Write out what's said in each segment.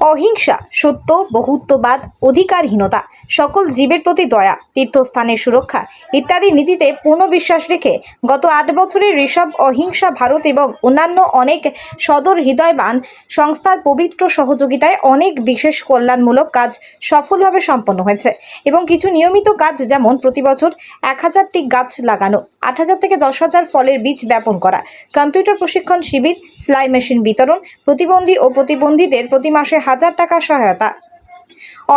অহিংসা, সত্য, বহুত্ববাদ, অধিকারহীনতা, সকল জীবের প্রতি দয়া, তীর্থস্থানের সুরক্ষা ইত্যাদি নীতিতে পূর্ণ বিশ্বাস রেখে গত আট বছরের ঋষভ অহিংসা ভারত এবং অন্যান্য অনেক সদর হৃদয়বান সংস্থার পবিত্র সহযোগিতায় অনেক বিশেষ কল্যাণমূলক কাজ সফলভাবে সম্পন্ন হয়েছে এবং কিছু নিয়মিত কাজ যেমন প্রতি বছর এক হাজারটি গাছ লাগানো, আট হাজার থেকে দশ হাজার ফলের বীজ ব্যাপন করা, কম্পিউটার প্রশিক্ষণ শিবির, সেলাই মেশিন বিতরণ, প্রতিবন্ধী ও প্রতিবন্ধীদের প্রতি মাসে হাজার টাকা সহায়তা।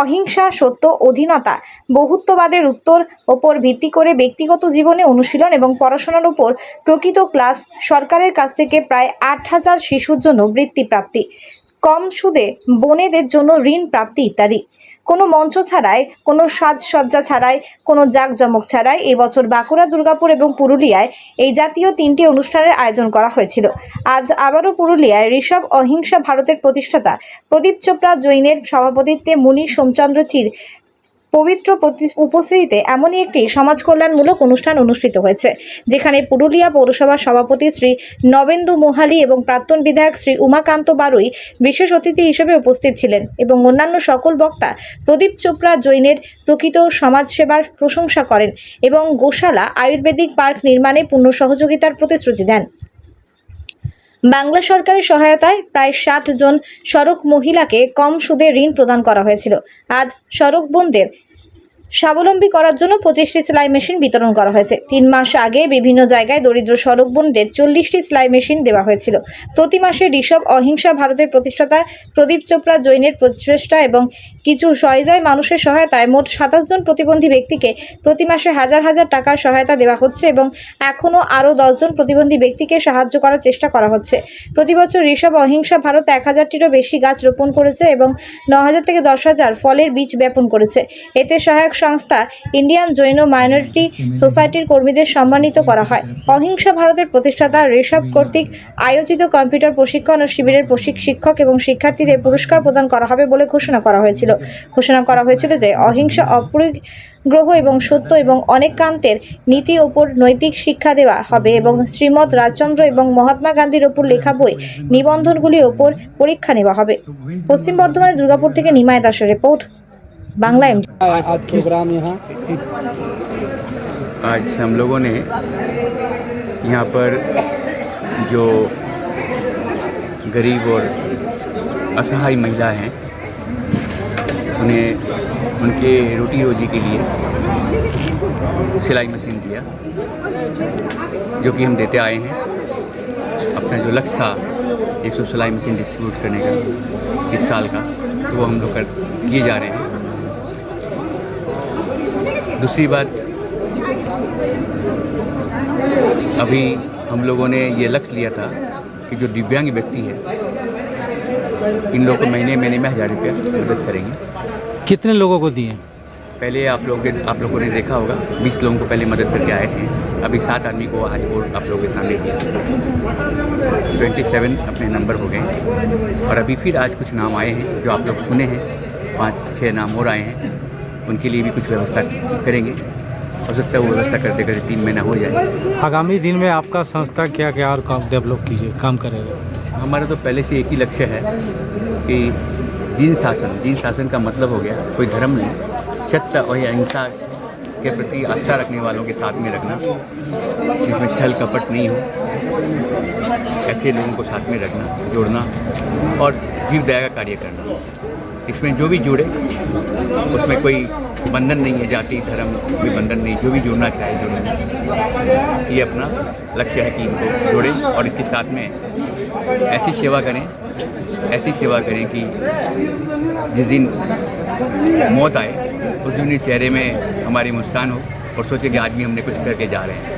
অহিংসা, সত্য, অধীনতা বহুত্ববাদের উত্তর ওপর ভিত্তি করে ব্যক্তিগত জীবনে অনুশীলন এবং পড়াশোনার উপর প্রকৃত ক্লাস সরকারের কাছ থেকে প্রায় আট হাজার শিশুর জন্য বৃত্তি প্রাপ্তি কম সুদে বনেদের জন্য ঋণ, প্রাপ্তি ইত্যাদি। কোনো মঞ্চ ছাড়াই, কোনো সাজসজ্জা ছাড়াই, কোনো জাঁকজমক ছাড়াই এবছর বাঁকুড়া, দুর্গাপুর এবং পুরুলিয়ায় এই জাতীয় তিনটি অনুষ্ঠানের আয়োজন করা হয়েছিল। আজ আবারও পুরুলিয়ায় ঋষভ অহিংসা ভারতের প্রতিষ্ঠাতা প্রদীপ চোপড়া জৈনের সভাপতিত্বে মুনি সোমচন্দ্র চির পবিত্র উপস্থিতিতে এমনই একটি সমাজ কল্যাণমূলক অনুষ্ঠান অনুষ্ঠিত হয়েছে, যেখানে পুরুলিয়া পৌরসভার সভাপতি শ্রী নবেন্দু মোহালি এবং প্রাক্তন বিধায়ক শ্রী উমাকান্ত বারুই বিশেষ অতিথি হিসেবে উপস্থিত ছিলেন এবং অন্যান্য সকল বক্তা প্রদীপ চোপড়া জৈনের প্রকৃত সমাজসেবার প্রশংসা করেন এবং গোশালা আয়ুর্বেদিক পার্ক নির্মাণে পূর্ণ সহযোগিতার প্রতিশ্রুতি দেন। বাংলা সরকারের সহায়তায় প্রায় ষাট জন সড়ক মহিলাকে কম সুদে ঋণ প্রদান করা হয়েছিল। আজ সড়ক বোনদের স্বাবলম্বী করার জন্য পঁচিশটি সেলাই মেশিন বিতরণ করা হয়েছে। তিন মাস আগে বিভিন্ন জায়গায় দরিদ্র সড়ক বোনদের চল্লিশটি সেলাই মেশিন দেওয়া হয়েছিল। প্রতি মাসে ঋষভ অহিংসা ভারতের প্রতিষ্ঠাতা প্রদীপ চোপড়া জৈনের প্রচেষ্টা এবং কিছু সহৃদয় মানুষের সহায়তায় মোট সাতাশ জন প্রতিবন্ধী ব্যক্তিকে প্রতি মাসে হাজার হাজার টাকার সহায়তা দেওয়া হচ্ছে এবং এখনও আরও দশজন প্রতিবন্ধী ব্যক্তিকে সাহায্য করার চেষ্টা করা হচ্ছে। প্রতি বছর ঋষভ অহিংসা ভারত এক হাজারটিরও বেশি গাছ রোপণ করেছে এবং ন হাজার থেকে দশ হাজার ফলের বীজ ব্যাপন করেছে। এতে সহায়ক সংস্থা ইন্ডিয়ান জৈন মাইনরিটি সোসাইটির কর্মীদের সম্মানিত করা হয়। অহিংসা ভারতের প্রতিষ্ঠাতা ঋষভ কর্তৃক আয়োজিত কম্পিউটার প্রশিক্ষণ ও শিবিরের শিক্ষক এবং শিক্ষার্থীদের পুরস্কার প্রদান করা হবে বলে ঘোষণা করা হয়েছিল। ঘোষণা করা হয়েছিল যে অহিংসা, অপরিগ্রহ এবং সত্য এবং অনেক কান্তের নীতি ওপর নৈতিক শিক্ষা দেওয়া হবে এবং শ্রীমৎ রাজচন্দ্র এবং মহাত্মা গান্ধীর ওপর লেখা বই নিবন্ধনগুলির ওপর পরীক্ষা নেওয়া হবে। পশ্চিম বর্ধমানের দুর্গাপুর থেকে নিমায় দাসের রিপোর্ট। बांग्ला एम प्रोग्राम यहाँ आज हम लोगों ने यहाँ पर जो गरीब और असहाय महिला हैं उन्हें उनके रोटी रोजी के लिए सिलाई मशीन दिया जो कि हम देते आए हैं। अपना जो लक्ष्य था एक सौ सिलाई मशीन डिस्ट्रीब्यूट करने का इस साल का तो वो हम लोग कर किए जा रहे हैं। दूसरी बात अभी हम लोगों ने ये लक्ष्य लिया था कि जो दिव्यांग व्यक्ति है इन लोगों को महीने महीने में हज़ार रुपया मदद करेंगे। कितने लोगों को दिए? पहले आप लोग आप लोगों ने देखा होगा बीस लोगों को पहले मदद करके आए थे। अभी सात आदमी को आज और आप लोगों के सामने दिया ट्वेंटी सेवन अपने नंबर हो गए और अभी फिर आज कुछ नाम आए हैं जो आप लोग सुने हैं। पाँच छः नाम और आए हैं। उनके लिए भी कुछ व्यवस्था करेंगे। हो सकता है वो व्यवस्था करते करते तीन महीना हो जाए। आगामी दिन में आपका संस्था क्या क्या और काम डेवलप कीजिए काम करेगा? हमारा तो पहले से एक ही लक्ष्य है कि जिन शासन जिन शासन का मतलब हो गया कोई धर्म नहीं। सत्य और अहिंसा के प्रति आस्था रखने वालों के साथ में रखना जिसमें छल कपट नहीं हो। ऐसे लोगों को साथ में रखना जोड़ना और जीव दया का कार्य करना। इसमें जो भी जुड़े, उसमें कोई बंधन नहीं है, जाति, धर्म, कोई बंधन नहीं, जो भी जुड़ना चाहे, जुड़े। ये अपना लक्ष्य है कि इनको जोड़ें और इसके साथ में ऐसी सेवा करें, ऐसी सेवा करें कि जिस दिन मौत आए, उस दिन चेहरे में हमारी मुस्कान हो और सोचे कि आज भी हमने कुछ करके जा रहे हैं।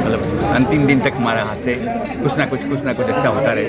मतलब अंतिम दिन तक हमारा हाथ से कुछ ना कुछ कुछ ना कुछ अच्छा होता रहे।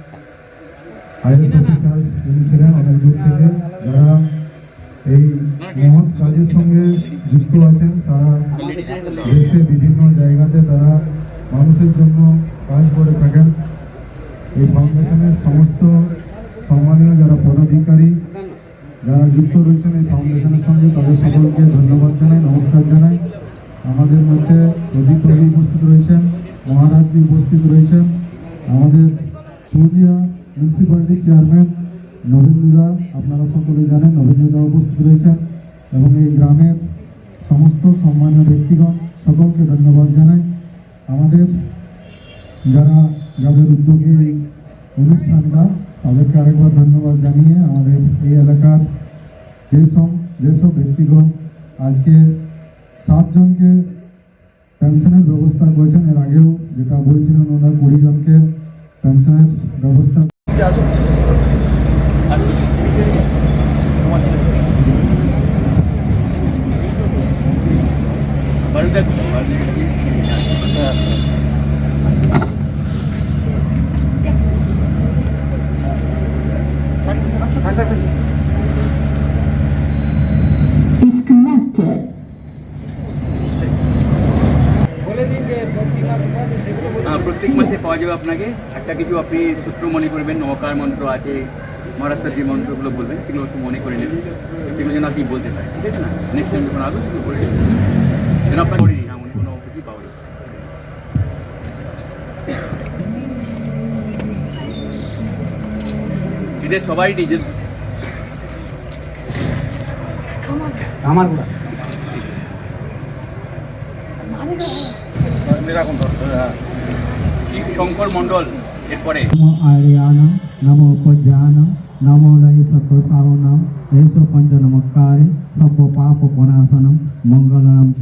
আইএস ছিলেন গ্রুপ থেকে যারা এই মহৎ কাজের সঙ্গে যুক্ত আছেন, সারা দেশে বিভিন্ন জায়গাতে তারা মানুষের জন্য কাজ করে থাকেন। এই ফাউন্ডেশনের সমস্ত সম্মানীয় যারা যারা যুক্ত রয়েছেন এই সঙ্গে তাদের ধন্যবাদ জানাই, নমস্কার জানাই। আমাদের মধ্যে প্রদীপ উপস্থিত রয়েছেন উপস্থিত রয়েছেন ধন্যবাদ জানাই আমাদের যারা যাদের উদ্যোগে এই অনুষ্ঠানটা তাদেরকে আরেকবার ধন্যবাদ জানিয়ে আমাদের এই এলাকার যেসব যেসব ব্যক্তিগণ আজকে সাতজনকে পেনশনের ব্যবস্থা করেছেন এর আগেও যেটা বলছিলেন ওনারা কুড়ি জনকে পেনশনের ব্যবস্থা যাবে আপনাকে। একটা কিছু আপনি সূত্র মনে করবেন নৌকার মন্ত্র আছে মহারাষ্ট্রের যে মন্ত্রগুলো বলবেন সেগুলো একটু মনে করে নেবেন। সেগুলো যেন আপনি বলতে পারেন ঠিক আছে না? নেক্সট টাইম যখন আসবেন শুরু করে নেবেন। যেন আপনার করিনি উনি কোনো কিছুই পাওয়া এদের সবাই নিজের আমার শঙ্কর মণ্ডল এরপরে। নমো আর্যানাম নমো পজ্জানাম নমো লয় সত্য সাহনাম এস পঞ্চ নমস্কারে সব্য পাপ পনাশনম মঙ্গলনাম চ